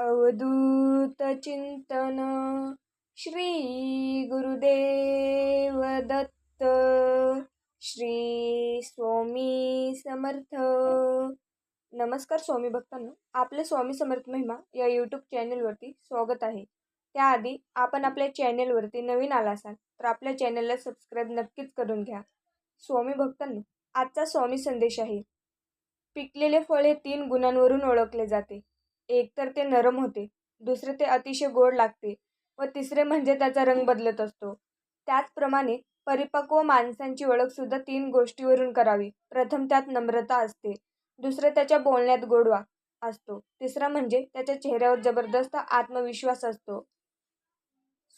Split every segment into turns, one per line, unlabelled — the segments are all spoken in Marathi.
अवधूत चिंतन श्री गुरुदेव दत्त श्री स्वामी समर्थ. नमस्कार स्वामी भक्तांनो आपले स्वामी समर्थ महिमा या यूट्यूब चॅनेलवरती स्वागत आहे. त्याआधी आपण आपल्या चॅनेलवरती नवीन आला असाल तर आपल्या चॅनेलला सबस्क्राईब नक्कीच करून घ्या. स्वामी भक्तांनो आजचा स्वामी संदेश आहे. पिकलेले फळ हे तीन गुणांवरून ओळखले जाते. एकतर ते नरम होते दुसरे ते अतिशय गोड लागते व तिसरे म्हणजे त्याचा रंग बदलत असतो. त्याचप्रमाणे परिपक्व माणसांची ओळखसुद्धा तीन गोष्टीवरून करावी. प्रथम त्यात नम्रता असते दुसरं त्याच्या बोलण्यात गोडवा असतो तिसरा म्हणजे त्याच्या चेहऱ्यावर जबरदस्त आत्मविश्वास असतो.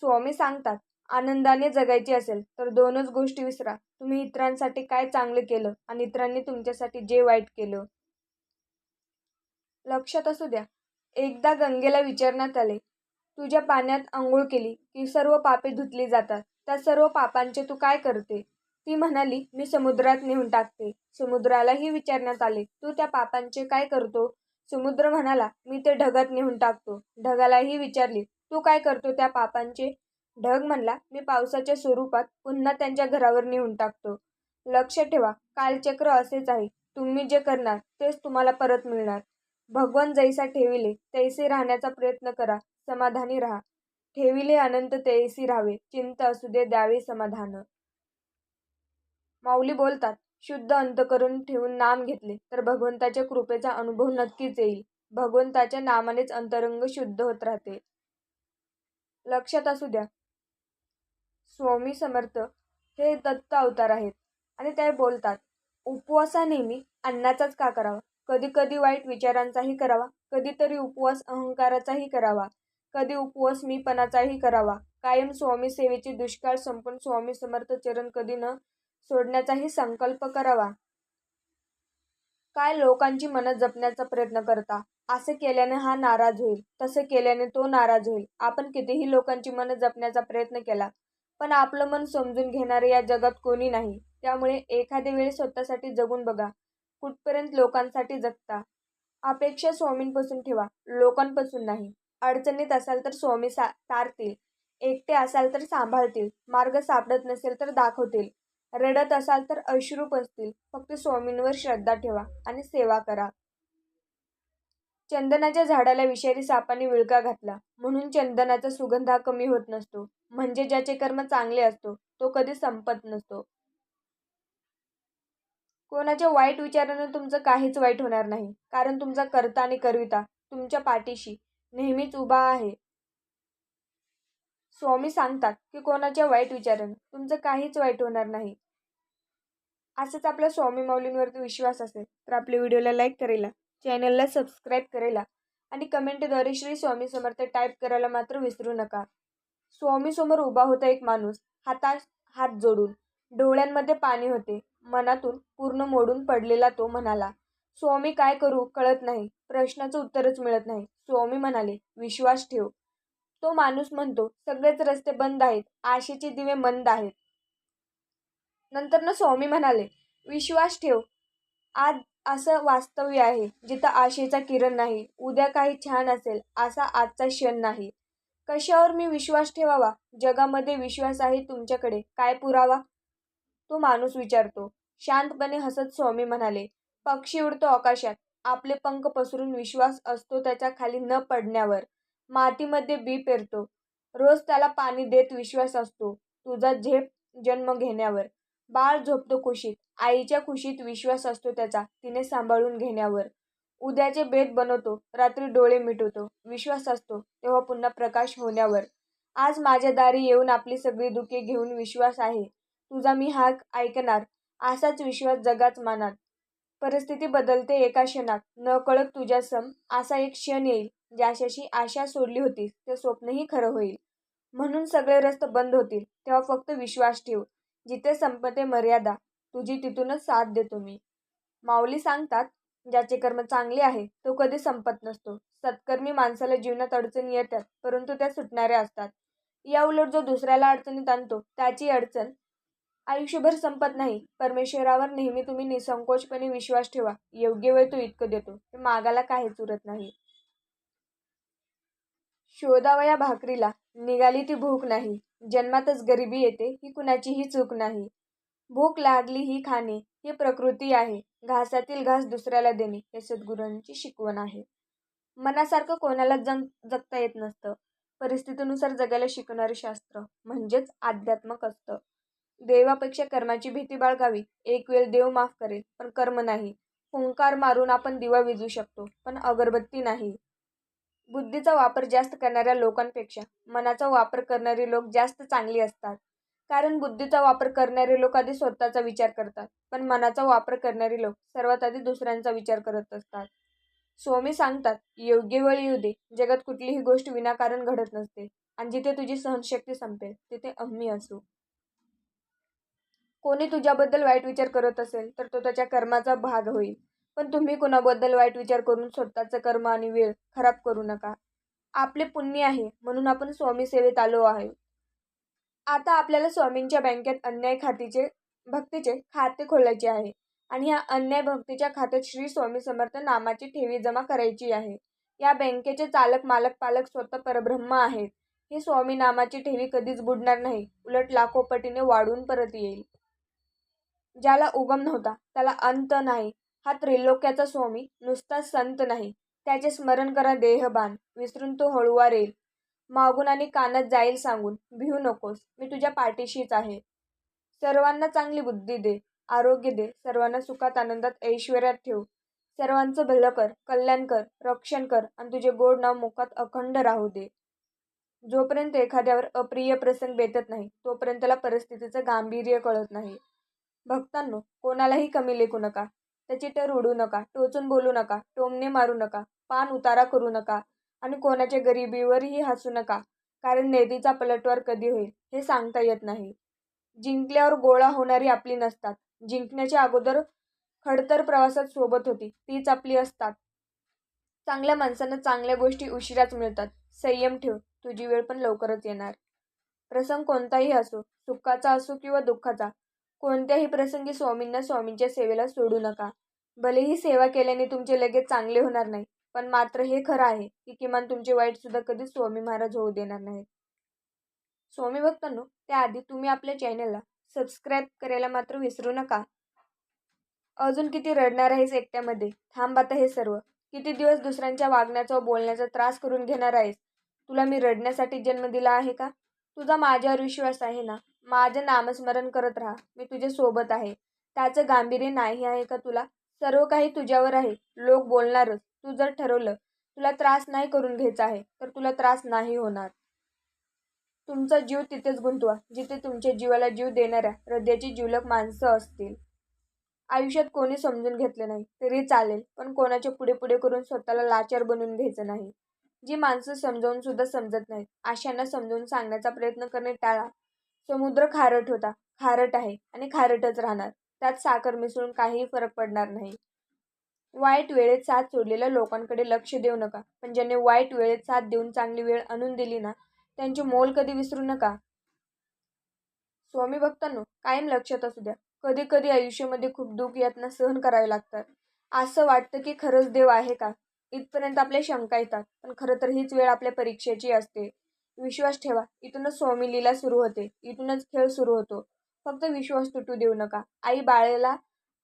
स्वामी सांगतात आनंदाने जगायचे असेल तर दोनच गोष्टी विसरा. तुम्ही इतरांसाठी काय चांगलं केलं आणि इतरांनी तुमच्यासाठी जे वाईट केलं? लक्षात असू द्या एकदा गंगेला विचारण्यात आले तुझ्या पाण्यात आंघोळ केली की सर्व पापे धुतली जातात. त्या सर्व पापांचे तू काय करते? ती म्हणाली मी समुद्रात नेऊन टाकते. समुद्रालाही विचारण्यात आले तू त्या पापांचे काय करतो? समुद्र म्हणाला मी ते ढगात नेऊन टाकतो. ढगालाही विचारली तू काय करतो त्या पापांचे? ढग म्हणला मी पावसाच्या स्वरूपात पुन्हा त्यांच्या घरावर नेऊन टाकतो. लक्ष ठेवा कालचक्र असेच आहे. तुम्ही जे करणार तेच तुम्हाला परत मिळणार. भगवान जैसा ठेविले तैसे राहण्याचा प्रयत्न करा समाधानी राहा. ठेविले अनंत तैसी राहावे चिंत असू दे द्यावे समाधान. माऊली बोलतात शुद्ध अंत करून ठेवून नाम घेतले तर भगवंताच्या कृपेचा अनुभव नक्कीच येईल. भगवंताच्या नामानेच अंतरंग शुद्ध होत राहते. लक्षात असू द्या. स्वामी समर्थ हे दत्त अवतार आहेत आणि ते बोलतात उपवासा नेहमी अन्नाचाच का करावा? कधी कधी वाईट विचारांचाही करावा कधीतरी उपवास अहंकाराचाही करावा कधी उपवास मीपणाचाही करावा. कायम स्वामी सेवेचे दुष्काळ संपून स्वामी समर्थ चरण कधी न सोडण्याचाही संकल्प करावा. काय लोकांची मनं जपण्याचा प्रयत्न करता? असे केल्याने हा नाराज होईल तसे केल्याने तो नाराज होईल. आपण कितीही लोकांची मनं जपण्याचा प्रयत्न केला पण आपलं मन समजून घेणारे या जगात कोणी नाही. त्यामुळे एखाद्या वेळी स्वतःसाठी जगून बघा. कुठपर्यंत लोकांसाठी जगता? अपेक्षा स्वामींपासून ठेवा लोकांपासून नाही. अडचणीत असाल तर स्वामी सा तारतील एकटे असाल तर सांभाळतील. मार्ग सापडत नसेल तर दाखवतील. रडत असाल तर अश्रूप असतील फक्त स्वामींवर श्रद्धा ठेवा आणि सेवा करा. चंदनाच्या झाडाला विषारी सापाने विळका घातला. म्हणून चंदनाचा सुगंध हा कमी होत नसतो. म्हणजे ज्याचे कर्म चांगले असतो तो कधी संपत नसतो. कोणाच्या वाईट विचारानं तुमचं काहीच वाईट होणार नाही. कारण तुमचा कर्ता आणि करविता तुमच्या पाठीशी नेहमीच उभा आहे. स्वामी सांगतात की कोणाच्या वाईट विचारानं तुमचं काहीच वाईट होणार नाही. असंच आपल्या स्वामी माऊलींवरती विश्वास असेल तर आपल्या व्हिडिओला लाईक करायला चॅनलला सबस्क्राईब करायला आणि कमेंटद्वारे श्री स्वामी समर्थ टाईप करायला मात्र विसरू नका. स्वामीसमोर उभा होता एक माणूस हातात हात जोडून डोळ्यांमध्ये पाणी होते. मनातून पूर्ण मोडून पडलेला तो म्हणाला स्वामी काय करू कळत नाही. प्रश्नाचं उत्तरच मिळत नाही. स्वामी म्हणाले विश्वास ठेव. तो माणूस म्हणतो सगळेच रस्ते बंद आहेत. आशेचे दिवे मंद आहेत. नंतर ना स्वामी म्हणाले विश्वास ठेव. आज असं वास्तव्य आहे जिथं आशेचा किरण नाही. उद्या काही छान असेल असा आजचा क्षण नाही. कशावर मी विश्वास ठेवावा? जगामध्ये विश्वास आहे तुमच्याकडे. काय पुरावा? तो माणूस विचारतो. शांतपणे हसत स्वामी म्हणाले पक्षी उडतो आकाशात. आपले पंख पसरून विश्वास असतो त्याच्याखाली न पडण्यावर. मातीमध्ये बी पेरतो. रोज त्याला पाणी देत विश्वास असतो. तुझा झेप जन्म घेण्यावर. बाळ झोपतो खुशीत. आईच्या खुशीत विश्वास असतो त्याचा. तिने सांभाळून घेण्यावर. उद्याचे बेत बनवतो. रात्री डोळे मिटवतो. विश्वास असतो. तेव्हा पुन्हा प्रकाश होण्यावर. आज माझ्या दारी येऊन आपली सगळी दुःखे घेऊन विश्वास आहे. तुझा मी हाक ऐकणार असाच विश्वास जगाच मानात परिस्थिती बदलते एका क्षणात. न कळत तुझ्या सम असा एक क्षण येईल ज्याच्याशी आशा सोडली होती ते स्वप्नही खरं होईल. म्हणून सगळे रस्ते बंद होतील तेव्हा फक्त विश्वास ठेव. जिथे संपते मर्यादा तुझी तिथूनच साथ देतो मी. माऊली सांगतात ज्याचे कर्म चांगले आहे तो कधी संपत नसतो. सत्कर्मी माणसाला जीवनात अडचणी येतात परंतु त्या सुटणाऱ्या असतात. या उलट जो दुसऱ्याला अडचणीत आणतो त्याची अडचण आयुष्यभर संपत नाही. परमेश्वरावर नेहमी तुम्ही निसंकोचपणे विश्वास ठेवा. योग्य वेळ तो इतकं देतो. मागाला काहीच उरत नाही. शोधावया भाकरीला. निघाली ती भूक नाही. जन्मातच गरिबी येते. ही कुणाचीही चूक नाही. भूक लागली ही खाणे. ही प्रकृती आहे. घासातील घास दुसऱ्याला देणे. हे सद्गुरूंची शिकवण आहे. मनासारखं कोणाला जंग जगता येत नसतं. परिस्थितीनुसार जगायला शिकणारे शास्त्र म्हणजेच आध्यात्मक असतं देवापेक्षा कर्माची भीती बाळगावी. एक वेळ देव माफ करेल पण कर्म नाही. हुंकार मारून आपण दिवा विजू शकतो पण अगरबत्ती नाही. बुद्धीचा वापर जास्त करणाऱ्या लोकांपेक्षा मनाचा वापर करणारी लोक जास्त चांगली असतात. कारण बुद्धीचा वापर करणारे लोक आधी स्वतःचा विचार करतात पण मनाचा वापर करणारे लोक सर्वात आधी दुसऱ्यांचा विचार करत असतात. स्वामी सांगतात योग्य वेळ येऊ दे. जगात कुठलीही गोष्ट विनाकारण घडत नसते. आणि जिथे तुझी सहनशक्ती संपेल तिथे अम्मी असू. कोणी तुझ्याबद्दल वाईट विचार करत असेल तर तो त्याच्या कर्माचा भाग होईल. पण तुम्ही कुणाबद्दल वाईट विचार करून स्वतःचं कर्म आणि वेळ खराब करू नका. आपले पुण्य आहे म्हणून आपण स्वामी सेवेत आलो आहे. आता आपल्याला स्वामींच्या बँकेत अन्याय खातीचे भक्तीचे खाते खोलायचे आहे. आणि ह्या अन्याय भक्तीच्या खात्यात श्री स्वामी समर्थ नामाची ठेवी जमा करायची आहे. या बँकेचे चालक मालक पालक स्वतः परब्रह्म आहेत. ही स्वामी नामाची ठेवी कधीच बुडणार नाही. उलट लाखो पटीने वाढून परत येईल. ज्याला उगम नव्हता त्याला अंत नाही. हा त्रिलोक्याचा स्वामी नुसता संत नाही. त्याचे स्मरण करा देहबान विसरून तो हळुवार येईल मागून आणि कानात जाईल सांगून भिवू नकोस मी तुझ्या पाठीशीच आहे. सर्वांना चांगली बुद्धी दे आरोग्य दे सर्वांना सुखात आनंदात ऐश्वर्यात ठेव. सर्वांचं भलं कर कल्याण कर रक्षण कर आणि तुझे गोड नाव मुखात अखंड राहू दे. जोपर्यंत एखाद्यावर अप्रिय प्रसंग बेतत नाही तोपर्यंत त्याला परिस्थितीचं गांभीर्य कळत नाही. भक्तांनो कोणालाही कमी लेखू नका. त्याची टर उडू नका टोचून बोलू नका टोमणे मारू नका पान उतारा करू नका आणि कोणाच्या गरिबीवरही हसू नका कारण नेतीचा पलटवार कधी होईल हे सांगता येत नाही. जिंकल्यावर गोळा होणारी आपली नसतात. जिंकण्याच्या अगोदर खडतर प्रवासात सोबत होती तीच आपली असतात. चांगल्या माणसांना चांगल्या गोष्टी उशिराच मिळतात. संयम ठेव तुझी वेळ पण लवकरच येणार. प्रसंग कोणताही असो सुखाचा असो किंवा दुःखाचा कोणत्याही प्रसंगी स्वामींना स्वामींच्या सेवेला सोडू नका. भलेही सेवा केल्याने तुमचे लगेच चांगले होणार नाही पण मात्र हे खरं आहे की किमान तुमचे वाईट सुद्धा कधीच स्वामी महाराज होऊ देणार नाहीत. स्वामी भक्तांनो त्याआधी तुम्ही आपल्या चॅनलला सबस्क्राईब करायला मात्र विसरू नका. अजून किती रडणार आहेस एकट्यामध्ये? थांब आता हे सर्व. किती दिवस दुसऱ्यांच्या वागण्याचा व बोलण्याचा त्रास करून घेणार आहेस? तुला मी रडण्यासाठी जन्म दिला आहे का? तुझा माझ्यावर विश्वास आहे ना? माझं नामस्मरण करत राहा. मी तुझ्या सोबत आहे. त्याचं गांभीर्य नाही आहे का तुला? सर्व काही तुझ्यावर आहे. लोक बोलणारच. तू जर ठरवलं तुला त्रास नाही करून घ्यायचा आहे तर तुला त्रास नाही होणार. तुमचा जीव तिथेच गुंतवा जिथे तुमच्या जीवाला जीव देणाऱ्या हृदयाची जीवलक माणसं असतील. आयुष्यात कोणी समजून घेतलं नाही तरी चालेल पण कोणाच्या पुढे पुढे करून स्वतःला लाचार बनवून घ्यायचं नाही. जी माणसं समजावून सुद्धा समजत नाहीत अशांना समजावून सांगण्याचा प्रयत्न करणे टाळा. समुद्र खारट होता. खारट आहे आणि खारटच राहणार. त्यात साखर मिसळून काहीही फरक पडणार नाही. वाईट वेळेत साथ सोडलेल्या लोकांकडे लक्ष देऊ नका. पण ज्यांनी वाईट वेळेत साथ देऊन चांगली वेळ आणून दिली ना त्यांची मोल कधी विसरू नका. स्वामी भक्तांनो कायम लक्षात असू द्या. कधी कधी आयुष्यामध्ये खूप दुःख यातना सहन करावे लागतात. असं वाटतं की खरंच देव आहे का? इथपर्यंत आपल्या शंका येतात. पण खरं तर हीच वेळ आपल्या परीक्षेची असते. विश्वास ठेवा. इथूनच स्वामी लीला सुरू होते. इथूनच खेळ सुरू होतो. फक्त विश्वास तुटू देऊ नका. आई बाळेला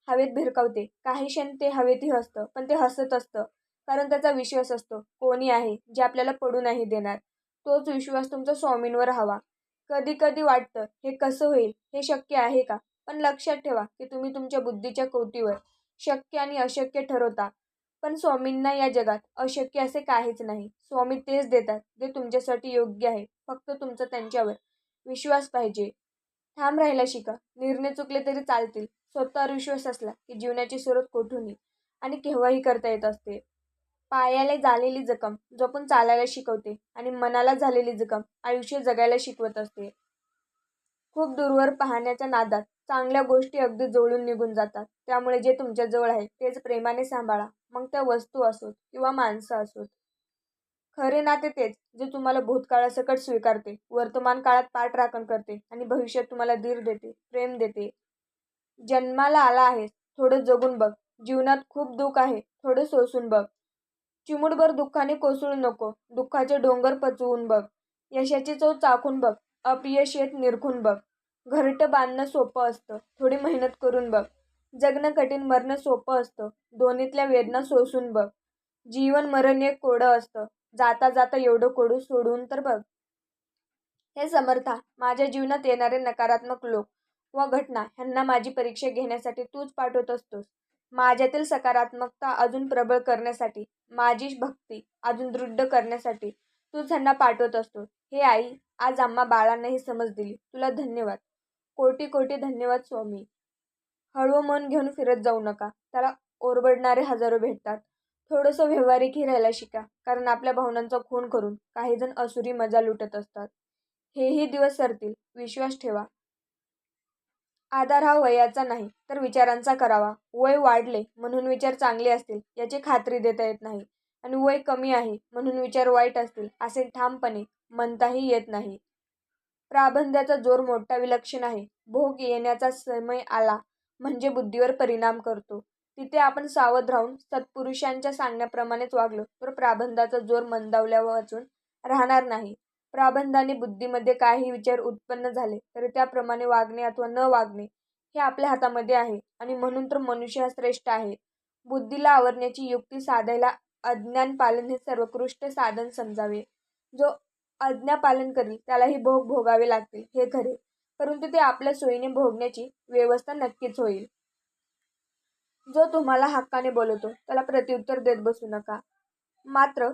हवेत भिरकावते. काही क्षण ते हवेतही असतं पण ते हसत असतं. कारण त्याचा विश्वास असतो. कोणी आहे जे आपल्याला पडू नाही देणार? तोच विश्वास तुमचा स्वामींवर हवा. कधी कधी वाटतं हे कसं होईल? हे शक्य आहे का? पण लक्षात ठेवा की तुम्ही तुमच्या बुद्धीच्या कवटीवर शक्य आणि अशक्य ठरवता. पण स्वामींना या जगात अशक्य असे काहीच नाही. स्वामी तेच देतात जे तुमच्यासाठी योग्य आहे. फक्त तुमचा त्यांच्यावर विश्वास पाहिजे. ठाम राहायला शिका. निर्णय चुकले तरी चालतील. स्वतःवर विश्वास असला की जीवनाची सुरुवात कोठूनही आणि केव्हाही करता येत असते. पायाला झालेली जखम जपून चालायला शिकवते आणि मनाला झालेली जखम आयुष्य जगायला शिकवत असते. खूप दूरवर पाहण्याच्या नादात चांगल्या गोष्टी अगदी जवळून निघून जातात. त्यामुळे जे तुमच्याजवळ आहे तेच प्रेमाने सांभाळा. मग त्या वस्तू असोत किंवा माणसं असोत. खरे नाते तेच जे तुम्हाला भूतकाळासकट स्वीकारते वर्तमान काळात पाठराखण करते आणि भविष्यात तुम्हाला धीर देते प्रेम देते. जन्माला आला आहेस थोडं जगून बघ. जीवनात खूप दुःख आहे थोडं सोसून बघ. चिमुडभर दुःखाने कोसळू नको दुःखाचे डोंगर पचवून बघ. यशाची चव चाखून बघ अपयश येत निरखून बघ. घरटं बांधणं सोपं असतं थोडी मेहनत करून बघ. जगणं कठीण मरणं सोपं असतं. दोन्हीतल्या वेदना सोसून बघ. जीवन मरण एक कोडं असतं. जाता जाता एवढं कोडू सोडून तर बघ. हे समर्था माझ्या जीवनात येणारे नकारात्मक लोक व घटना ह्यांना माझी परीक्षा घेण्यासाठी तूच पाठवत असतोस. माझ्यातील सकारात्मकता अजून प्रबळ करण्यासाठी माझी भक्ती अजून दृढ करण्यासाठी तूच ह्यांना पाठवत असतो हे आई आज आम्हा बाळांना ही समज दिली. तुला धन्यवाद. कोटी कोटी धन्यवाद स्वामी. हळू मन घेऊन फिरत जाऊ नका. त्याला ओरबडणारे हजारो भेटतात. थोडंसं व्यावहारिकही राहायला शिका कारण आपल्या भावनांचा खून करून काही जण असुरी मजा लुटत असतात. हेही दिवस सरतील. विश्वास ठेवा. आधार हा वयाचा नाही तर विचारांचा करावा. वय वाढले म्हणून विचार चांगले असतील याची खात्री देता येत नाही. आणि वय कमी आहे म्हणून विचार वाईट असतील असे ठामपणे म्हणताही येत नाही. प्राबंध्याचा जोर मोठा विलक्षण आहे. भोग येण्याचा समय आला म्हणजे बुद्धीवर परिणाम करतो. तिथे आपण सावध राहून सत्पुरुषांच्या सांगण्याप्रमाणेच वागलो. तर प्राबंधाचा जोर मंदावल्या वाचून राहणार नाही. प्राबंधाने बुद्धीमध्ये काही विचार उत्पन्न झाले तरी त्याप्रमाणे वागणे अथवा न वागणे हे आपल्या हातामध्ये आहे आणि म्हणून तर मनुष्य हा श्रेष्ठ आहे. बुद्धीला आवरण्याची युक्ती साधायला अज्ञान पालन हे सर्वोत्कृष्ट साधन समजावे. जो आज्ञा पालन करील त्यालाही भोग भोगावे लागतील हे खरे. परंतु ते आपल्या सोयीने भोगण्याची व्यवस्था नक्कीच होईल. जो तुम्हाला हक्काने बोलवतो त्याला प्रत्युत्तर देत बसू नका. मात्र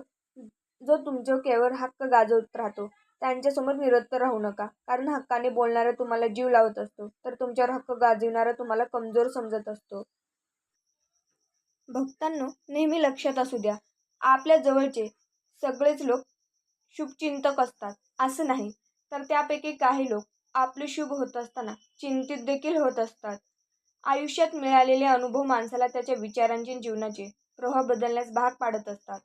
जो तुमच्या केवळ हक्क गाजवत राहतो त्यांच्यासमोर निरत्तर राहू नका. कारण हक्काने बोलणारा तुम्हाला जीव लावत असतो तर तुमच्यावर हक्क गाजविणारा तुम्हाला कमजोर समजत असतो. भक्तांनो नेहमी लक्षात असू द्या आपल्या जवळचे सगळेच लोक शुभचिंतक असतात असं नाही. तर त्यापैकी काही लोक आपले शुभ होत असताना चिंतित देखील होत असतात. आयुष्यात मिळालेले अनुभव माणसाला त्याच्या विचारांचे जीवनाचे प्रभाव बदलण्यास भाग पाडत असतात.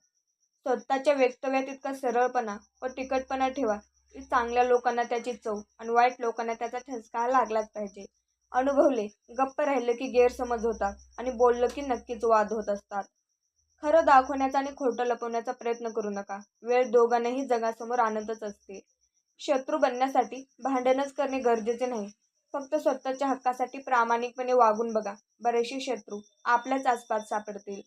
स्वतःच्या वक्तव्यात इतका सरळपणा व तिखटपणा ठेवा की चांगल्या लोकांना त्याची चव आणि वाईट लोकांना त्याचा ठसका लागलाच पाहिजे. अनुभवले गप्प राहिलं की गैरसमज होतात आणि बोललं की नक्कीच वाद होत असतात. खरं दाखवण्याचा आणि खोटं लपवण्याचा प्रयत्न करू नका. वेळ दोघांनाही जगासमोर आणतच असते. शत्रू बनण्यासाठी भांडणच करणे गरजेचे नाही. फक्त स्वतःच्या हक्कासाठी प्रामाणिकपणे वागून बघा. बरेचसे शत्रू आपल्याच आसपास सापडतील.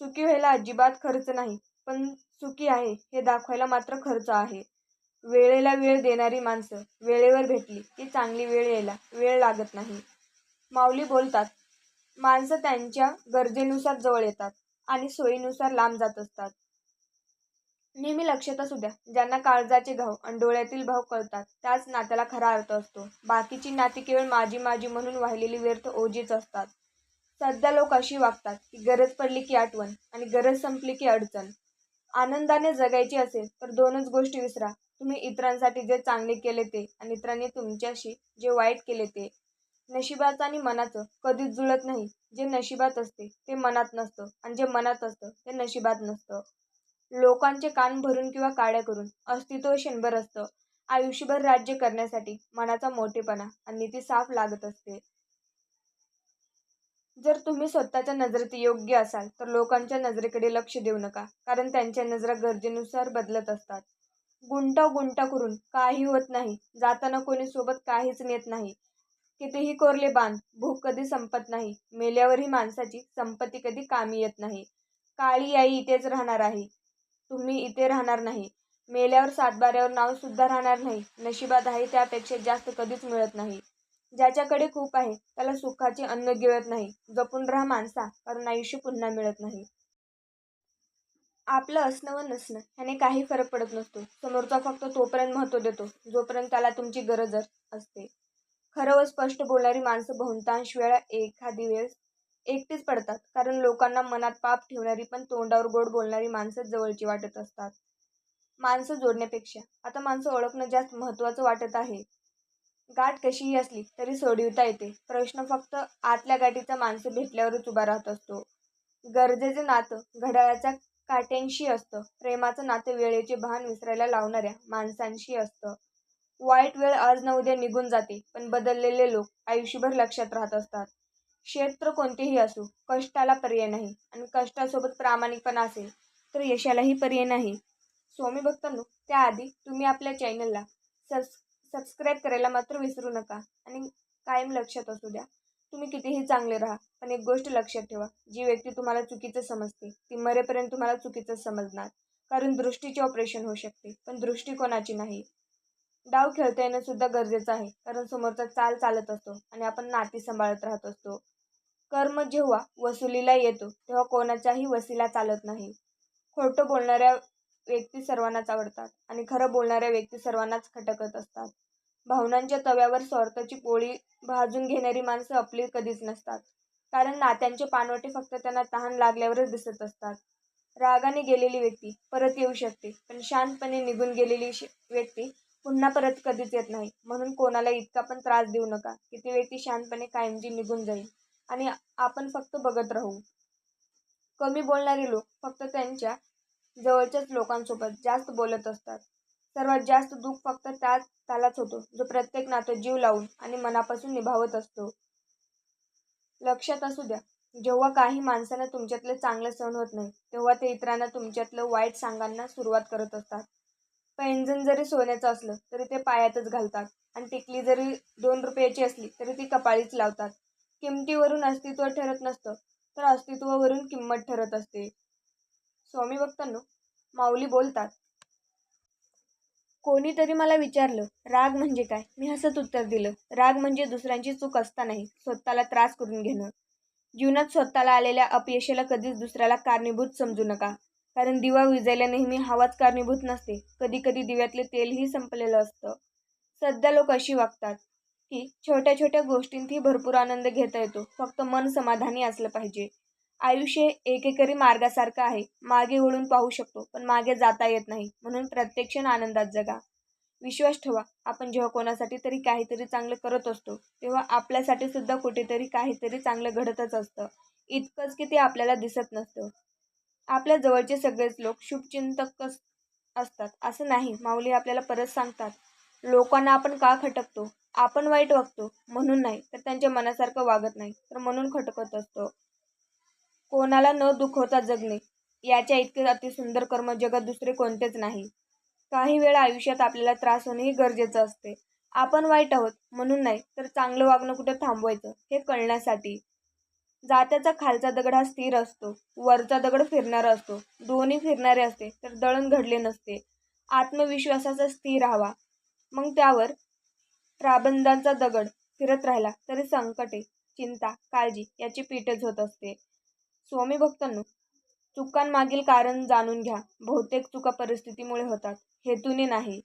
सुखी व्हायला अजिबात खर्च नाही पण सुखी आहे हे दाखवायला मात्र खर्च आहे. वेळेला वेळ देणारी माणसं वेळेवर भेटली की चांगली वेळ यायला वेळ लागत नाही. माऊली बोलतात माणसं त्यांच्या गरजेनुसार जवळ येतात आणि सोयीनुसार लांब जात असतात. नेहमी लक्षात असू द्या ज्यांना काळजाचे घाव आणि डोळ्यातील भाव कळतात त्याच नात्याला खरा अर्थ असतो. बाकीची नाती केवळ माझी माझी म्हणून वाहिलेली व्यर्थ ओझीच असतात. सध्या लोक अशी वागतात की गरज पडली की आठवण आणि गरज संपली की अडचण. आनंदाने जगायची असेल तर दोनच गोष्टी विसरा. तुम्ही इतरांसाठी जे चांगले केले ते आणि इतरांनी तुमच्याशी जे वाईट केले ते. नशिबाचं आणि मनाचं कधीच जुळत नाही. जे नशिबात असते ते मनात नसतं आणि जे मनात असतं ते नशिबात नसतं. लोकांचे कान भरून किंवा काळ्या करून अस्तित्व क्षणभर असतं. आयुष्यभर राज्य करण्यासाठी मनाचा मोठेपणा आणि ती साफ लागत असते. जर तुम्ही स्वतःच्या नजरेत योग्य असाल तर लोकांच्या नजरेकडे लक्ष देऊ नका कारण त्यांच्या नजरा गरजेनुसार बदलत असतात. गुंटा गुंटा करून काही होत नाही जाताना कोणी सोबत काहीच नेत नाही. कितीही कोरले बांध भूक कधी संपत नाही मेल्यावरही माणसाची संपत्ती कधी कामी येत नाही. काळी आई इथेच राहणार आहे. तुम्ही इथे राहणार नाही. मेल्यावर सातबाऱ्यावर नाव सुद्धा राहणार नाही. नशिबात आहे त्यापेक्षा जास्त कधीच मिळत नाही. ज्याच्याकडे खूप आहे त्याला सुखाचे अन्न गिळत नाही. जपून राहा माणसा कारण आयुष्य पुन्हा मिळत नाही. आपलं असणं व नसणं ह्याने काही फरक पडत नसतो. समोरचा फक्त तोपर्यंत महत्त्व देतो जोपर्यंत त्याला तुमची गरज असते. खरं व स्पष्ट बोलणारी माणसं बहुतांश वेळा एखादी वेळ एकटेच पडतात. कारण लोकांना मनात पाप ठेवणारी पण तोंडावर गोड बोलणारी माणसं जवळची वाटत असतात. माणसं जोडण्यापेक्षा. आता माणसं ओळखणं जास्त महत्त्वाचं वाटत आहे. गाठ कशीही असली तरी सोडविता येते. प्रश्न फक्त आतल्या गाठीचा माणसं भेटल्यावरच उभा राहत असतो. गरजेचं नातं घड्याळाच्या काट्यांशी असतं. प्रेमाचं नातं वेळेचे भान विसरायला लावणाऱ्या माणसांशी असतं. वाईट वेळ आज न उद्या निघून जाते. पण बदललेले लोक आयुष्यभर लक्षात राहत असतात. क्षेत्र कोणतेही असो कष्टाला पर्याय नाही आणि कष्टासोबत प्रामाणिकपणा असेल तर यशालाही पर्याय नाही. स्वामी भक्तांनो त्याआधी तुम्ही आपल्या चॅनलला सबस् सबस्क्राईब करायला मात्र विसरू नका आणि कायम लक्षात असू द्या. तुम्ही कितीही चांगले राहा पण एक गोष्ट लक्षात ठेवा जी व्यक्ती तुम्हाला चुकीचं समजते ती मरेपर्यंत तुम्हाला चुकीचं समजणार. कारण दृष्टीचे ऑपरेशन होऊ शकते पण दृष्टिकोनाची नाही. डाव खेळता येणं सुद्धा गरजेचं आहे कारण समोरचा चाल चालत असतो आणि आपण नाती सांभाळत राहत असतो. कर्म जेव्हा वसुलीला येतो तेव्हा कोणाचाही वसीला चालत नाही. खोटं बोलणाऱ्या व्यक्ती सर्वांनाच आवडतात आणि खरं बोलणाऱ्या व्यक्ती सर्वांनाच खटकत असतात. भावनांच्या तव्यावर स्वार्थाची पोळी भाजून घेणारी माणसं आपली कधीच नसतात. कारण नात्यांचे पानवटे फक्त त्यांना तहान लागल्यावरच दिसत असतात. रागाने गेलेली व्यक्ती परत येऊ शकते पण शांतपणे निघून गेलेली व्यक्ती पुन्हा परत कधीच येत नाही. म्हणून कोणाला इतका पण त्रास देऊ नका की ती व्यक्ती शांतपणे कायमची निघून जाईल. आणि आपण फक्त बघत राहू. कमी बोलणारे लोक फक्त त्यांच्या जवळच्याच लोकांसोबत जास्त बोलत असतात. सर्वात जास्त दुःख फक्त त्याच त्यालाच होतो जो प्रत्येक नातं जीव लावून आणि मनापासून निभावत असतो. लक्षात असू द्या जेव्हा काही माणसांना तुमच्यातलं चांगलं सहन होत नाही तेव्हा ते इतरांना तुमच्यातलं वाईट सांगांना सुरुवात करत असतात. पैंजण जरी सोन्याचं असलं तरी ते पायातच घालतात आणि टिकली जरी दोन रुपयाची असली तरी ती कपाळीच लावतात. किमतीवरून अस्तित्व ठरत नसतं तर अस्तित्वावरून किंमत ठरत असते. स्वामी भक्तांनो माऊली बोलतात कोणीतरी मला विचारलं राग म्हणजे काय मी हसत उत्तर दिलं राग म्हणजे दुसऱ्यांची चूक असतानाही स्वतःला त्रास करून घेणं. जीवनात स्वतःला आलेल्या अपयशाला कधीच दुसऱ्याला कारणीभूत समजू नका कारण दिवा विजायला नेहमी हवाच कारणीभूत नसते. कधी कधी दिव्यातले तेलही संपलेलं असतं. सध्या लोक अशी वागतात की छोट्या छोट्या गोष्टींतही भरपूर आनंद घेता येतो. फक्त मन समाधानी असलं पाहिजे. आयुष्य एकेकरी मार्गासारखं आहे. मागे वळून पाहू शकतो पण मागे जाता येत नाही. म्हणून प्रत्येक क्षण आनंदात जगा. विश्वास ठेवा. आपण जेव्हा कोणासाठी तरी काहीतरी चांगलं करत असतो तेव्हा आपल्यासाठी सुद्धा कुठेतरी काहीतरी चांगलं घडतच असतं. इतकंच की ते आपल्याला दिसत नसतं. आपल्या जवळचे सगळेच लोक शुभचिंतक असतात. असं नाही. माऊली आपल्याला परत सांगतात लोकांना आपण का खटकतो? आपण वाईट वागतो म्हणून नाही तर त्यांच्या मनासारखं वागत नाही तर म्हणून खटकत असतो. कोणाला न दुखवता जगणे याच्या इतके अतिसुंदर कर्म जगात दुसरे कोणतेच नाही. काही वेळा आयुष्यात आपल्याला त्रास होणेही गरजेचं असते. आपण वाईट आहोत म्हणून नाही तर चांगलं वागणं कुठे थांबवायचं हे कळण्यासाठी. जात्याचा खालचा दगड हा स्थिर असतो वरचा दगड फिरणारा असतो दोन्ही फिरणारे असते तर दळण घडले नसते. आत्मविश्वासाचा स्थिर हवा मग त्यावर प्राबंधांचा दगड फिरत राहिला तरी संकटे चिंता काळजी याची पीठच होत असते. स्वामी भक्तांनो चुकांमागील कारण जाणून घ्या. बहुतेक चुका परिस्थितीमुळे होतात. हेतूने नाही.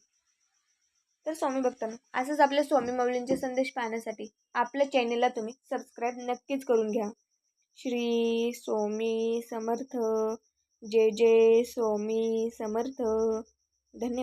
तर स्वामी भक्तांनो असंच आपल्या स्वामी मौलींचे संदेश पाहण्यासाठी आपल्या चॅनेलला तुम्ही सबस्क्राईब नक्कीच करून घ्या. श्री स्वामी समर्थ. जय जय स्वामी समर्थ. धन्यवाद.